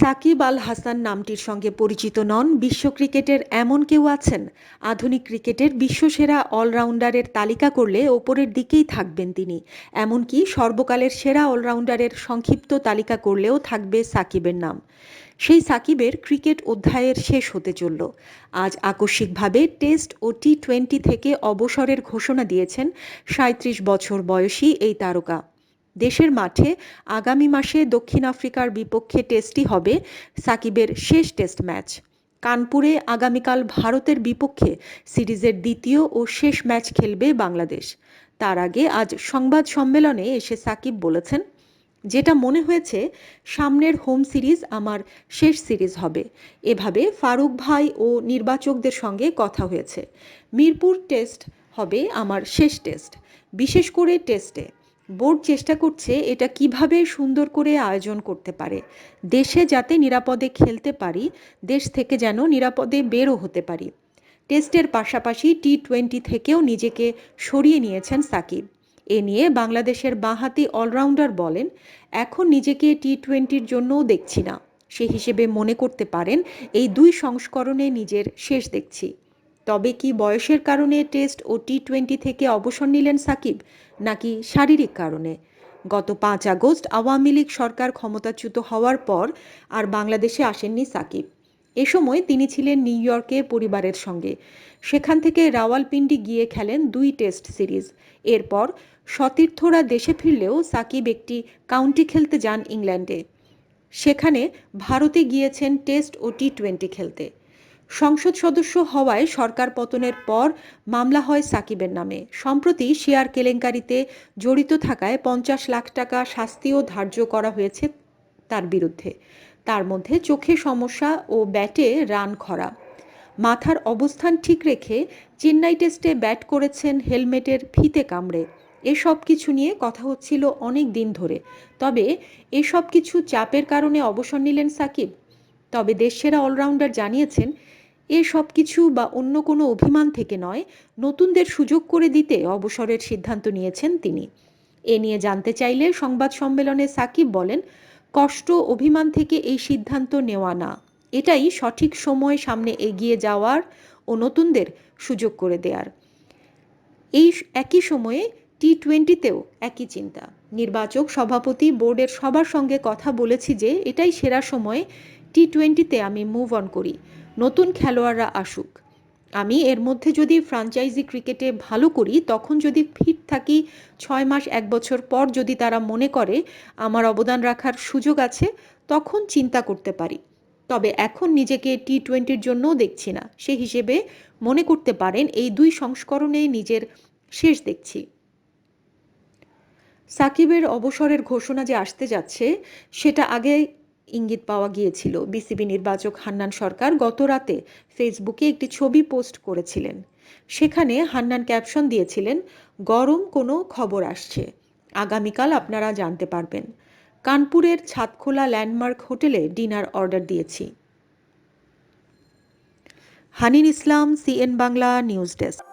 সাকিব আল হাসান নামটির সঙ্গে পরিচিত নন বিশ্ব ক্রিকেটের এমন কেউ আছেন? আধুনিক ক্রিকেটের বিশ্বসেরা অলরাউন্ডারের তালিকা করলে ওপরের দিকেই থাকবেন তিনি। এমনকি সর্বকালের সেরা অলরাউন্ডারের সংক্ষিপ্ত তালিকা করলেও থাকবে সাকিবের নাম। সেই সাকিবের ক্রিকেট অধ্যায়ের শেষ হতে চলল। আজ আকস্মিকভাবে টেস্ট ও টি টোয়েন্টি থেকে অবসরের ঘোষণা দিয়েছেন সাঁত্রিশ বছর বয়সী এই তারকা। দেশের মাঠে আগামী মাসে দক্ষিণ আফ্রিকার বিপক্ষে টেস্টই হবে সাকিবের শেষ টেস্ট ম্যাচ। কানপুরে আগামীকাল ভারতের বিপক্ষে সিরিজের দ্বিতীয় ও শেষ ম্যাচ খেলবে বাংলাদেশ। তার আগে আজ সংবাদ সম্মেলনে এসে সাকিব বলেছেন, যেটা মনে হয়েছে, সামনের হোম সিরিজ আমার শেষ সিরিজ হবে। এভাবে ফারুক ভাই ও নির্বাচকদের সঙ্গে কথা হয়েছে। মিরপুর টেস্ট হবে আমার শেষ টেস্ট, বিশেষ করে টেস্টে। বোর্ড চেষ্টা করছে এটা কীভাবে সুন্দর করে আয়োজন করতে পারে। দেশে যাতে নিরাপদে খেলতে পারি, দেশ থেকে যেন নিরাপদে বেরও হতে পারি। টেস্টের পাশাপাশি টি টোয়েন্টি থেকেও নিজেকে সরিয়ে নিয়েছেন সাকিব। এ নিয়ে বাংলাদেশের বাঁহাতি অলরাউন্ডার বলেন, এখন নিজেকে টি টোয়েন্টির জন্যও দেখছি না। সে হিসেবে মনে করতে পারেন, এই দুই সংস্করণে নিজের শেষ দেখছি। তবে কি বয়সের কারণে টেস্ট ও টি টোয়েন্টি থেকে অবসর নিলেন সাকিব, নাকি শারীরিক কারণে? গত পাঁচ আগস্ট আওয়ামী লীগ সরকার ক্ষমতাচ্যুত হওয়ার পর আর বাংলাদেশে আসেননি সাকিব। এ সময় তিনি ছিলেন নিউ ইয়র্কে পরিবারের সঙ্গে। সেখান থেকে রাওয়ালপিন্ডি গিয়ে খেলেন দুই টেস্ট সিরিজ। এরপর সতীর্থরা দেশে ফিরলেও সাকিব একটি কাউন্টি খেলতে যান ইংল্যান্ডে। সেখানে ভারতে গিয়েছেন টেস্ট ও টি টোয়েন্টি খেলতে। সংসদ সদস্য হওয়ায় সরকার পতনের পর মামলা হয় সাকিবের নামে। সম্প্রতি শেয়ার কেলেঙ্কারিতে জড়িত থাকায় পঞ্চাশ লাখ টাকা শাস্তিও ধার্য করা হয়েছে তার বিরুদ্ধে। তার মধ্যে চোখে সমস্যা ও ব্যাটে রান খরা। মাথার অবস্থান ঠিক রেখে চেন্নাই টেস্টে ব্যাট করেছেন হেলমেটের ফিতে কামড়ে। এসব কিছু নিয়ে কথা হচ্ছিল অনেক দিন ধরে। তবে এসব কিছু চাপের কারণে অবসর নিলেন সাকিব। তবে দেশসেরা অলরাউন্ডার জানিয়েছেন এ সব কিছু বা অন্য কোনো অভিমান থেকে নয়, নতুনদের সুযোগ করে দিতে অবসরের সিদ্ধান্ত নিয়েছেন তিনি। এ নিয়ে জানতে চাইলে সংবাদ সম্মেলনে সাকিব বলেন, কষ্ট অভিমান থেকে এই সিদ্ধান্ত নেওয়া না। এটাই সঠিক সময় সামনে এগিয়ে যাওয়ার ও নতুনদের সুযোগ করে দেওয়ার এই একই সময়ে টি টোয়েন্টিতেও একই চিন্তা। নির্বাচক, সভাপতি, বোর্ডের সবার সঙ্গে কথা বলেছি যে, এটাই সেরা সময় টি টোয়েন্টিতে আমি মুভ অন করি। নতুন খেলোয়াড়রা আসুক। আমি এর মধ্যে যদি ফ্রাঞ্চাইজি ক্রিকেটে ভালো করি, তখন যদি ফিট থাকি, ছয় মাস, এক বছর পর যদি তারা মনে করে, আমার অবদান রাখার সুযোগ আছে, তখন চিন্তা করতে পারি। তবে এখন নিজেকে টি টোয়েন্টির জন্যও দেখছি না। সে হিসেবে মনে করতে পারেন, এই দুই সংস্করণে নিজের শেষ দেখছি। সাকিবের অবসরের ঘোষণা যে আসতে যাচ্ছে, সেটা আগে ইঙ্গিত পাওয়া গিয়েছিল। বিসিবি নির্বাচক হান্নান সরকার গত রাতে ফেসবুকে একটি ছবি পোস্ট করেছিলেন। সেখানে হান্নান ক্যাপশন দিয়েছিলেন, গরম কোনো খবর আসছে। আগামীকাল আপনারা জানতে পারবেন। কানপুরের ছাদখোলা ল্যান্ডমার্ক হোটেলে ডিনার অর্ডার দিয়েছি। Hanin Islam, CN Bangla, news desk.